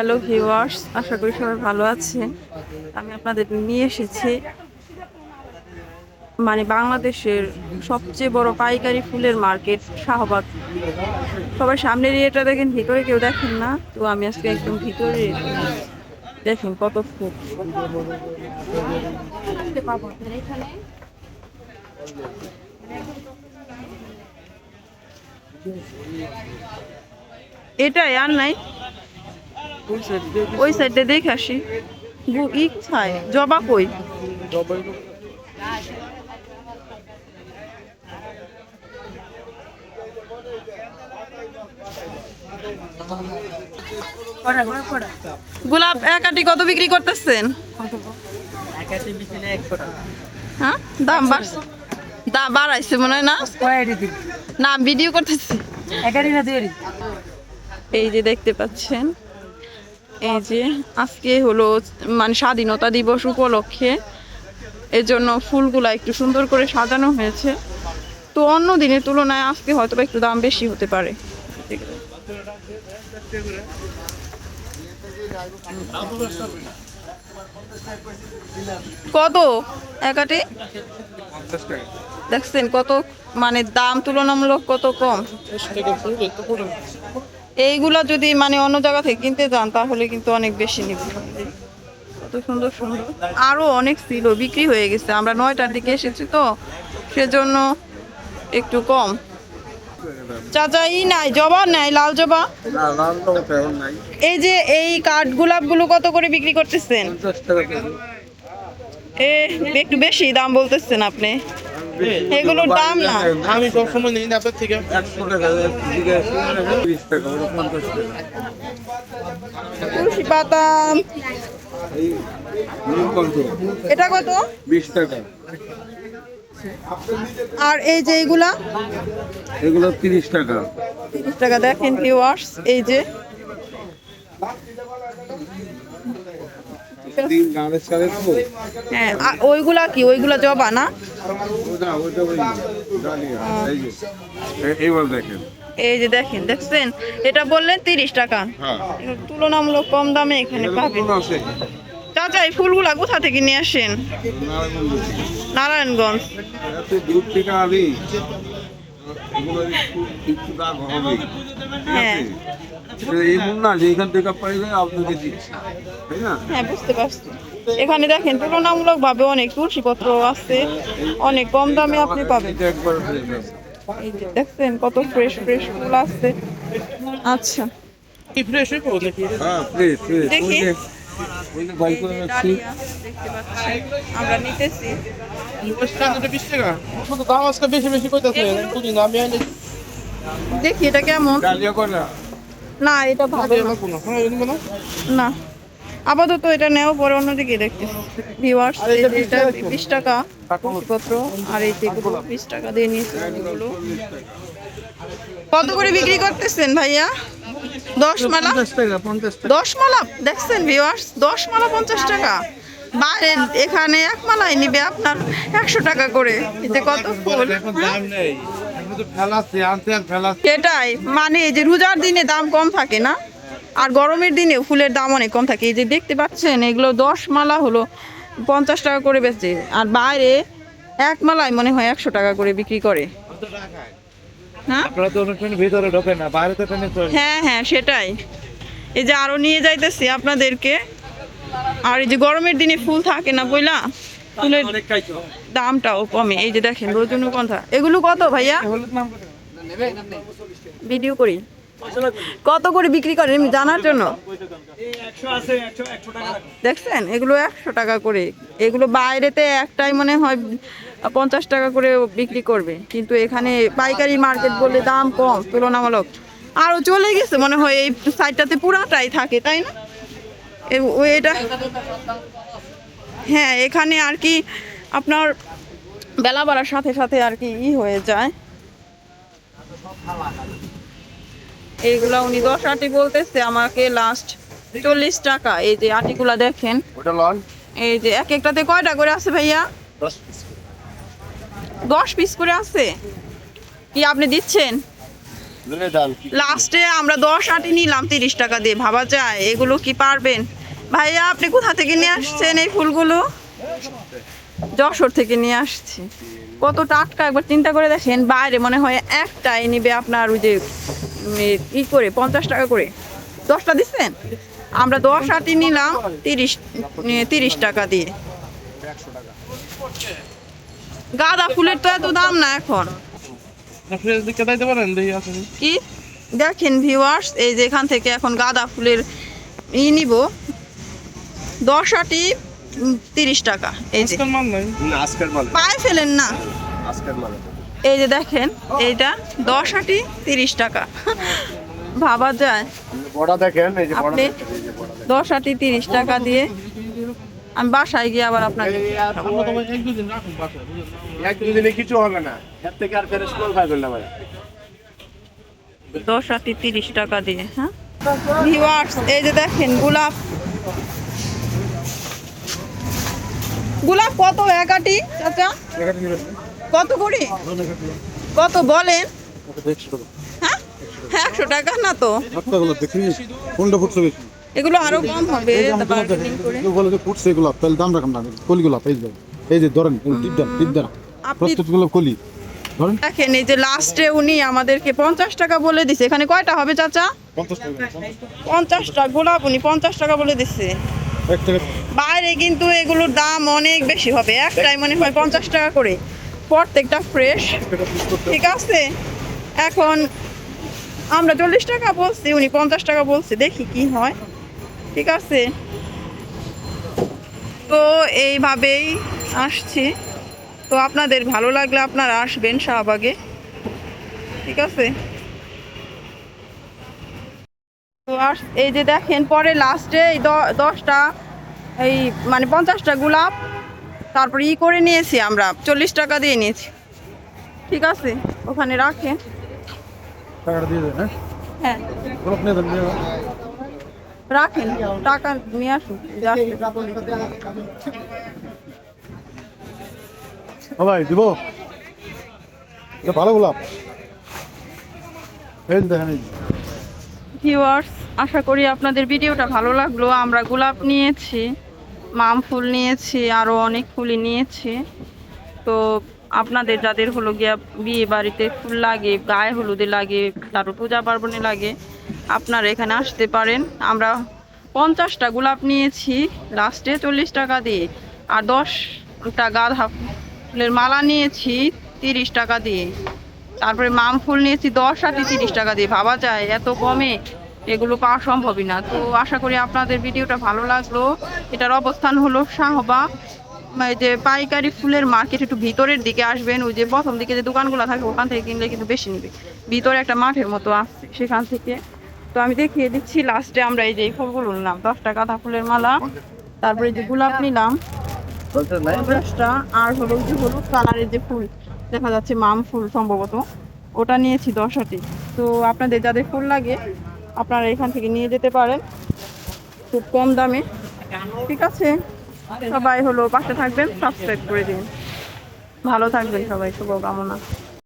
Hello viewers আশা করি সবাই ভালো আছেন। আমি আপনাদের নিয়ে এসেছি মানে বাংলাদেশের সবচেয়ে বড় পাইকারি ফুলের মার্কেট শাহবাগ। সবার সামনের এরিয়াটা দেখেন ভিতরে কেউ দেখেন না। তো আমি আজকে একদম ভিতরে দেখেন কত ফুল। এটাই আর নাই। ওই সাইডে দেখে আসি। গু- ই ছায় জবা কই? গোলাপ এক আটি কত বিক্রি করতেছেন? হ্যাঁ? দাম বাড়ছে দাম বাড়াইছে মনে হয় না? না ভিডিও করতেছি। এই যে দেখতে পাচ্ছেন এই যে আজকে হলো মানে স্বাধীনতা দিবস উপলক্ষে। এর জন্য ফুলগুলা একটু সুন্দর করে সাজানো হয়েছে। তো অন্য দিনের তুলনায় আজকে হয়তো একটু দাম বেশি হতে পারে। কত? একাটি দেখছেন কত মানে দাম তুলনামূলক কত কম। এইগুলা যদি মানে অন্য জায়গা থেকে কিনতে যান তাহলে কিন্তু অনেক বেশি নিবে। কত সুন্দর সুন্দর। আরও অনেক ছিল বিক্রি হয়ে গেছে। আমরা নয়টার দিকে এসেছি তো সেজন্য একটু কম। চাচা ই নাই জবা নাই লাল জবা? এই যে এই কাঠ গোলাপগুলো কত করে বিক্রি করতেছেন? এ একটু বেশি দাম বলতেছেন আপনি। এগুলোর দাম না। আমি সবসময় নিই না আপনার থেকে। একশো টাকা জিজ্ঞেস টাকা পঞ্চাশ টাকা। তুলসী পাতা এটা কত? বিশ টাকা। আর এই যে এইগুলা এগুলো তিরিশ টাকা। তিরিশ টাকা। দেখেন ভিউয়ার্স এই যে হ্যাঁ ওইগুলা কি? ওইগুলা জবা না? ডালিয়া এই যে। দেখেন। দেখছেন? এটা বললেন তিরিশ টাকা। হ্যাঁ। তুলনামূলক কম দামে এখানে পাবেন। চাচা এই ফুলগুলা কোথা থেকে নিয়ে আসেন? নারায়ণগঞ্জ। হবে। হ্যাঁ। আছে এটা না যে এখান থেকে পাইলে আপনাকে দিচ্ছি। তাই না? হ্যাঁ বুঝতে পারছি। এখানে দেখেন তুলনামূলক ভাবে অনেক তুলসীপত্র আছে। অনেক কম দামে আপনি পাবেন। এই যে দেখছেন কত ফ্রেশ ফ্রেশ ফুল আছে। আচ্ছা। কি? ফ্রেশ হয়ে হ্যাঁ ফ্রেশ দেখি। আমরা নিতেছি। ওটা বিশ টাকা শুধু দাম আজকে বেশি বেশি করতেছে বুঝি না আমি দেখি এটা কেমন? না? এটা ভালো না। আপাতত এটা নেও পরে অন্যদিকে দেখতেছি। ভিউয়ার্স আর এটা এটা 20 টাকা বিশ টাকা। পত্র আর এই যেগুলো বিশ টাকা দিয়ে নিয়েছে কত করে বিক্রি করতেছেন ভাইয়া? দশ মালা? দশ মালা? দেখছেন ভিউয়ার্স দশ মালা পঞ্চাশ টাকা। বাইরে এখানে এক মালাই নিবে আপনার একশো টাকা করে। এতে কত ফুল? সেটাই। মানে এই যে রোজার দিনে দাম কম থাকে না? আর গরমের দিনে ফুলের দাম অনেক কম থাকে। এই যে দেখতে পাচ্ছেন এগুলো দশ মালা হলো পঞ্চাশ টাকা করে বেচে। আর বাইরে এক মালায় মনে হয় একশো টাকা করে বিক্রি করে। আপনারা তো অনুষ্ঠানের ভিতরে ঢোকে না বাইরে তো তো হ্যাঁ হ্যাঁ সেটাই। এই যে আরও নিয়ে যাইতেছি আপনাদেরকে। আর এই যে গরমের দিনে ফুল থাকে না বইলা ফুলের দামটাও কমে। এই যে দেখেন রজনীগন্ধা। এগুলো কত ভাইয়া? ভিডিও করি। কত করে বিক্রি করেন এমনি জানার জন্য? দেখছেন? এগুলো একশো টাকা করে। এগুলো বাইরেতে একটাই মনে হয় পঞ্চাশ টাকা করে বিক্রি করবে। কিন্তু এখানে পাইকারি মার্কেট বলে দাম কম, তুলনামূলক। আরও চলে গেছে মনে হয় এই সাইডটাতে পুরাটাই থাকে, তাই না? এটা হ্যাঁ এখানে আর কি আপনার বেলা বাড়ার সাথে সাথে আর কি ই হয়ে যায়। এইগুলা উনি দশ আটি বলতেছে আমাকে লাস্ট চল্লিশ টাকা। এই যে আটিগুলা দেখেন। এই যে এক একটাতে কয়টা করে আছে ভাইয়া? দশ পিস করে। আছে? কি আপনি দিচ্ছেন? লাস্টে আমরা দশ আটি নিলাম তিরিশ টাকা দিয়ে। ভাবা যায় এগুলো কি পারবেন? ভাইয়া আপনি কোথা থেকে নিয়ে আসছেন এই ফুলগুলো? যশোর থেকে নিয়ে আসছি। কত টাটকা একবার চিন্তা করে দেখেন। বাইরে মনে হয় একটাই নিবে আপনার ওই যে ই করে পঞ্চাশ টাকা করে। দশটা দিচ্ছেন আমরা দশ আটি নিলাম তিরিশ তিরিশ টাকা দিয়ে। গাঁদা ফুলের তো এত দাম না এখন। কি। দেখেন ভিউয়ার্স এই যে এখান থেকে এখন গাঁদা ফুলের ই নিব। দশ আটি তিরিশ টাকা এই যে। পায়ে ফেলেন না। আজকের মাল। এই যে দেখেন এইটা দশ আটি তিরিশ টাকা। ভাবা যায়। আপনি দশ আটি তিরিশ টাকা দিয়ে আমি বাসায় গিয়ে আবার আপনাকে এক দুদিন কিছু হবে না। এর থেকে আর ফেরেস মাল পাইবেন না দশ আটি তিরিশ টাকা দিয়ে হ্যাঁ? ভিউয়ার্স এই যে দেখেন গোলাপ। গোলাপ কত? এক আটি চাচা? কত করে? কত বলেন? হ্যাঁ? একশো টাকা না তো? এগুলো আরও কম হবে এগুলো তাহলে দাম রাখাম না কলিগুলো এই যে। এই যে ধরেন টিপ দেন আপনি প্রস্তুতগুলো কলি। দেখেন এই যে লাস্টে উনি আমাদেরকে পঞ্চাশ টাকা বলে দিছে। এখানে কয়টা হবে চাচা? পঞ্চাশ টাকা। পঞ্চাশটা গোলাপ উনি পঞ্চাশ টাকা বলে দিছে। বাইরে কিন্তু এগুলোর দাম অনেক বেশি হবে। একটাই মনে হয় পঞ্চাশ টাকা করে। প্রত্যেকটা ফ্রেশ ঠিক আছে? এখন আমরা চল্লিশ টাকা বলছি, উনি পঞ্চাশ টাকা বলছে, দেখি কি হয়। ঠিক আছে? তো এইভাবেই আসছি। তো আপনাদের ভালো লাগলে আপনারা আসবেন শাহবাগে। ঠিক আছে? তো আস এই যে দেখেন, পরে লাস্টে এই দশটা, এই মানে পঞ্চাশটা গোলাপ। তারপরে ই করে নিয়েছি আমরা চল্লিশ টাকা দিয়ে নিয়েছি। ঠিক আছে? ওখানে দেন হ্যাঁ? হ্যাঁ। রাখেন টাকা নিয়ে আসুন। ভাই দিব? ভালো গোলাপ। এই দেখেন ভিউয়ার্স আশা করি আপনাদের ভিডিওটা ভালো লাগল। আমরা গোলাপ নিয়েছি। মাম ফুল নিয়েছি আরও অনেক ফুলই নিয়েছি। তো আপনাদের যাদের হলো গিয়া বিয়ে বাড়িতে ফুল লাগে, গায়ে হলুদে লাগে, তারপর পূজা পার্বণে লাগে, আপনারা এখানে আসতে পারেন। আমরা পঞ্চাশটা গোলাপ নিয়েছি, লাস্টে চল্লিশ টাকা দিয়ে। আর দশটা গাঁদা ফুলের মালা নিয়েছি, তিরিশ টাকা দিয়ে। তারপরে মাম ফুল নিয়েছি, দশ আটি তিরিশ টাকা দিয়ে। ভাবা যায়, এত কমে। এগুলো পাওয়া সম্ভবই না। তো আশা করি আপনাদের ভিডিওটা ভালো লাগল। এটার অবস্থান হলো শাহবাগ এই যে পাইকারি ফুলের মার্কেট একটু ভিতরের দিকে আসবেন ওই যে প্রথম দিকে যে দোকানগুলো থাকে ওখান থেকে কিনলে কিন্তু বেশি নিবে। ভিতরে একটা মাঠের মতো আসছে সেখান থেকে। তো আমি দেখিয়ে দিচ্ছি লাস্টে আমরা এই যে এই ফুলগুলো নিলাম। দশটা গাঁদা ফুলের মালা। তারপরে যে গোলাপ নিলাম। পঞ্চাশটা আর হলো যে হলুদ কালারের যে ফুল দেখা যাচ্ছে মাম ফুল সম্ভবত। ওটা নিয়েছি দশ আটি। তো আপনাদের যাদের ফুল লাগে আপনারা এখান থেকে নিয়ে যেতে পারেন। খুব কম দামে। ঠিক আছে? সবাই হলো পাশে থাকবেন সাবস্ক্রাইব করে দিন। ভালো থাকবেন সবাই, শুভকামনা।